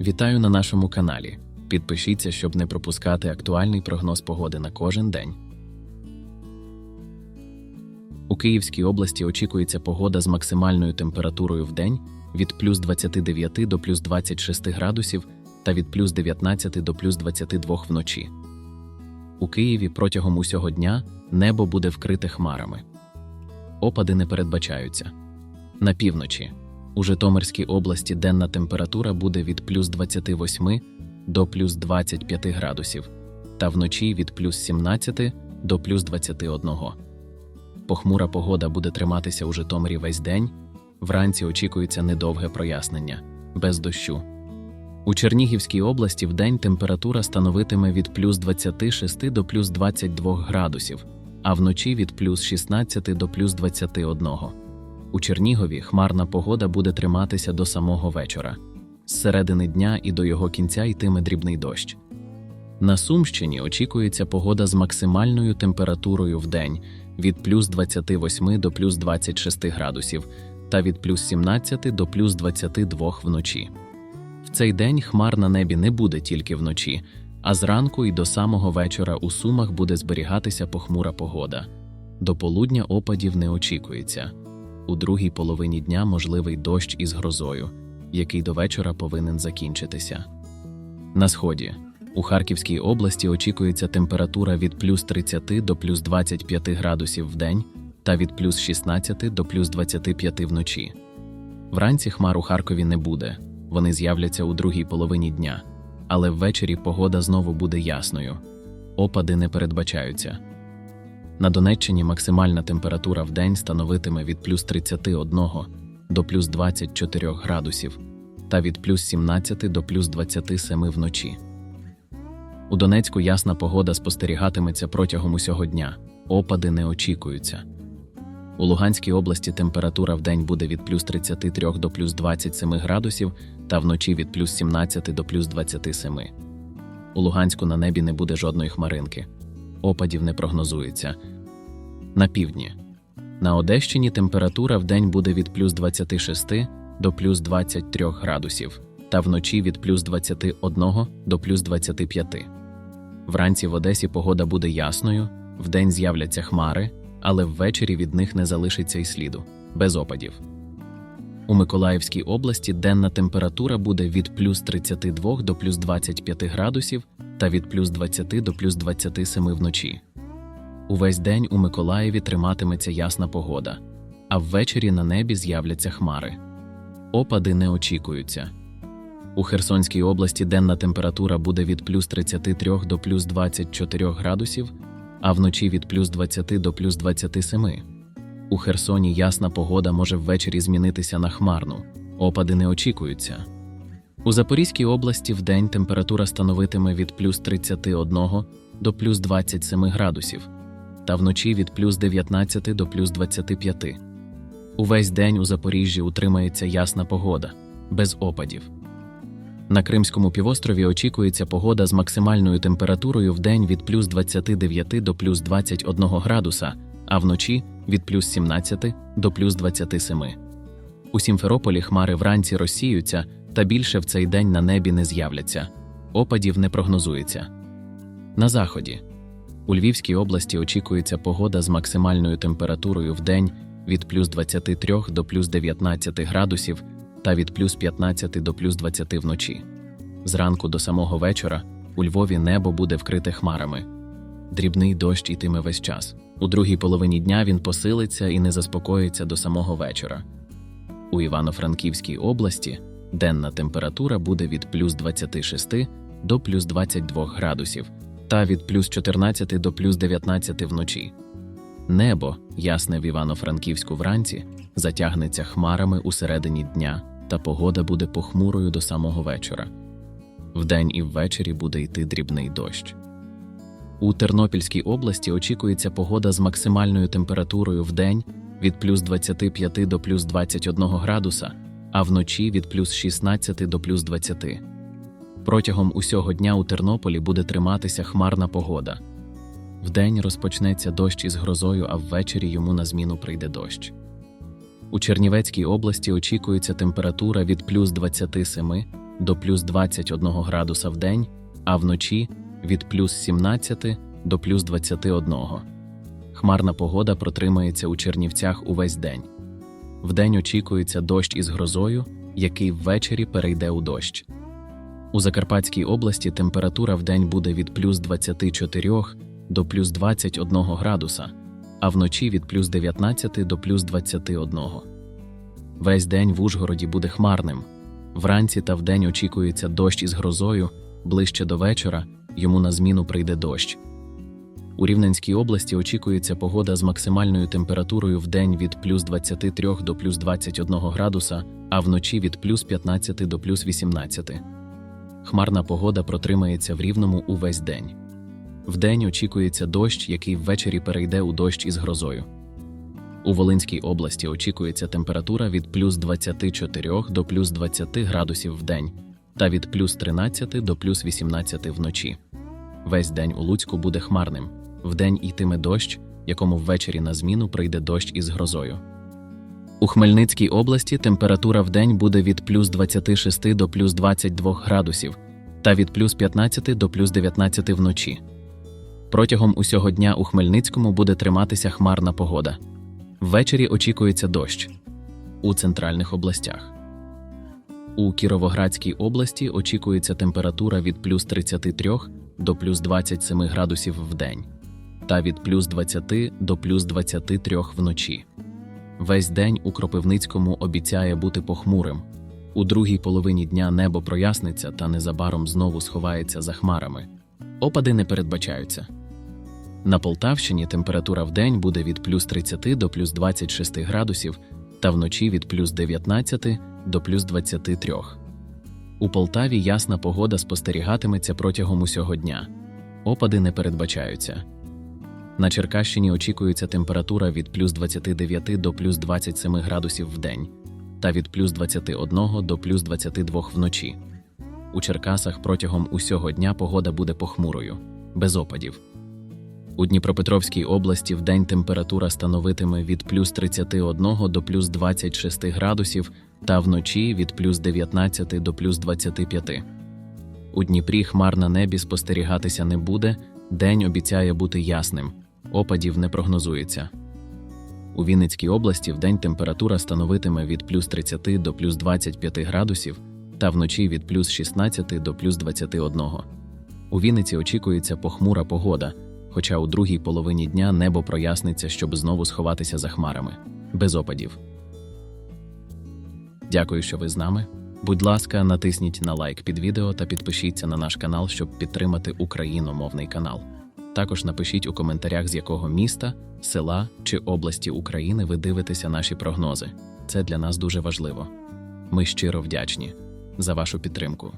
Вітаю на нашому каналі. Підпишіться, щоб не пропускати актуальний прогноз погоди на кожен день. У Київській області очікується погода з максимальною температурою в день від плюс 29 до плюс 26 градусів та від плюс 19 до плюс 22 вночі. У Києві протягом усього дня небо буде вкрите хмарами. Опади не передбачаються. На півночі у Житомирській області денна температура буде від плюс 28 до плюс 25 градусів, та вночі від плюс 17 до плюс 21. Похмура погода буде триматися у Житомирі весь день. Вранці очікується недовге прояснення, без дощу. У Чернігівській області вдень температура становитиме від плюс 26 до плюс 22 градусів, а вночі від плюс 16 до плюс 21. У Чернігові хмарна погода буде триматися до самого вечора. З середини дня і до його кінця йтиме дрібний дощ. На Сумщині очікується погода з максимальною температурою в день від плюс 28 до плюс 26 градусів та від плюс 17 до плюс 22 вночі. В цей день хмар на небі не буде тільки вночі, а зранку і до самого вечора у Сумах буде зберігатися похмура погода. До полудня опадів не очікується. У другій половині дня можливий дощ із грозою, який до вечора повинен закінчитися. На сході у Харківській області очікується температура від плюс 30 до плюс 25 градусів в день та від плюс 16 до плюс 25 вночі. Вранці хмар у Харкові не буде, вони з'являться у другій половині дня, але ввечері погода знову буде ясною. Опади не передбачаються. На Донеччині максимальна температура в день становитиме від плюс 31 до плюс 24 градусів та від плюс 17 до плюс 27 вночі. У Донецьку ясна погода спостерігатиметься протягом усього дня, опади не очікуються. У Луганській області температура в день буде від плюс 33 до плюс 27 градусів та вночі від плюс 17 до плюс 27. У Луганську на небі не буде жодної хмаринки. Опадів не прогнозується. На півдні. На Одещині температура в день буде від плюс 26 до плюс 23 градусів та вночі від плюс 21 до плюс 25. Вранці в Одесі погода буде ясною, вдень з'являться хмари, але ввечері від них не залишиться й сліду, без опадів. У Миколаївській області денна температура буде від плюс 32 до плюс 25 градусів та від плюс 20 до плюс 27 вночі. Увесь день у Миколаєві триматиметься ясна погода, а ввечері на небі з'являться хмари. Опади не очікуються. У Херсонській області денна температура буде від плюс 33 до плюс 24 градусів, а вночі від плюс 20 до плюс 27. У Херсоні ясна погода може ввечері змінитися на хмарну, опади не очікуються. У Запорізькій області вдень температура становитиме від плюс 31 до плюс 27 градусів, та вночі від плюс 19 до плюс 25. Увесь день у Запоріжжі утримається ясна погода, без опадів. На Кримському півострові очікується погода з максимальною температурою в день від плюс 29 до плюс 21 градуса, а вночі від плюс 17 до плюс 27. У Сімферополі хмари вранці розсіються та більше в цей день на небі не з'являться. Опадів не прогнозується. На заході. У Львівській області очікується погода з максимальною температурою в день від плюс 23 до плюс 19 градусів та від плюс 15 до плюс 20 вночі. Зранку до самого вечора у Львові небо буде вкрите хмарами. Дрібний дощ йтиме весь час. У другій половині дня він посилиться і не заспокоїться до самого вечора. У Івано-Франківській області денна температура буде від плюс 26 до плюс 22 градусів та від плюс 14 до плюс 19 вночі. Небо, ясне в Івано-Франківську вранці, затягнеться хмарами у середині дня, та погода буде похмурою до самого вечора. Вдень і ввечері буде йти дрібний дощ. У Тернопільській області очікується погода з максимальною температурою в день від плюс 25 до плюс 21 градуса, а вночі від плюс 16 до плюс 20. Протягом усього дня у Тернополі буде триматися хмарна погода. Вдень розпочнеться дощ із грозою, а ввечері йому на зміну прийде дощ. У Чернівецькій області очікується температура від плюс 27 до плюс 21 градуса в день, а вночі від плюс 17 до плюс 21. Хмарна погода протримається у Чернівцях увесь день. Вдень очікується дощ із грозою, який ввечері перейде у дощ. У Закарпатській області температура вдень буде від плюс 24 до плюс 21 градуса, а вночі від плюс 19 до плюс 21. Весь день в Ужгороді буде хмарним. Вранці та вдень очікується дощ із грозою, ближче до вечора йому на зміну прийде дощ. У Рівненській області очікується погода з максимальною температурою в день від плюс 23 до плюс 21 градуса, а вночі від плюс 15 до плюс 18. Хмарна погода протримається в рівному увесь день. Вдень очікується дощ, який ввечері перейде у дощ із грозою. У Волинській області очікується температура від плюс 24 до плюс 20 градусів в день та від плюс 13 до плюс 18 вночі. Весь день у Луцьку буде хмарним. Вдень йтиме дощ, якому ввечері на зміну прийде дощ із грозою. У Хмельницькій області температура вдень буде від плюс 26 до плюс 22 градусів та від плюс 15 до плюс 19 вночі. Протягом усього дня у Хмельницькому буде триматися хмарна погода. Ввечері очікується дощ у центральних областях. У Кіровоградській області очікується температура від плюс 33 до плюс 27 градусів в день та від плюс 20 до плюс 23 вночі. Весь день у Кропивницькому обіцяє бути похмурим. У другій половині дня небо проясниться та незабаром знову сховається за хмарами. Опади не передбачаються. На Полтавщині температура в день буде від плюс 30 до плюс 26 градусів та вночі від плюс 19 до плюс 23. У Полтаві ясна погода спостерігатиметься протягом усього дня. Опади не передбачаються. На Черкащині очікується температура від плюс 29 до плюс 27 градусів в день та від плюс 21 до плюс 22 вночі. У Черкасах протягом усього дня погода буде похмурою, без опадів. У Дніпропетровській області вдень температура становитиме від плюс 31 до плюс 26 градусів та вночі від плюс 19 до плюс 25. У Дніпрі хмар на небі спостерігатися не буде, день обіцяє бути ясним, опадів не прогнозується. У Вінницькій області вдень температура становитиме від плюс 30 до плюс 25 градусів та вночі від плюс 16 до плюс 21. У Вінниці очікується похмура погода, хоча у другій половині дня небо проясниться, щоб знову сховатися за хмарами, без опадів. Дякую, що ви з нами. Будь ласка, натисніть на лайк під відео та підпишіться на наш канал, щоб підтримати україномовний канал. Також напишіть у коментарях, з якого міста, села чи області України ви дивитеся наші прогнози. Це для нас дуже важливо. Ми щиро вдячні за вашу підтримку.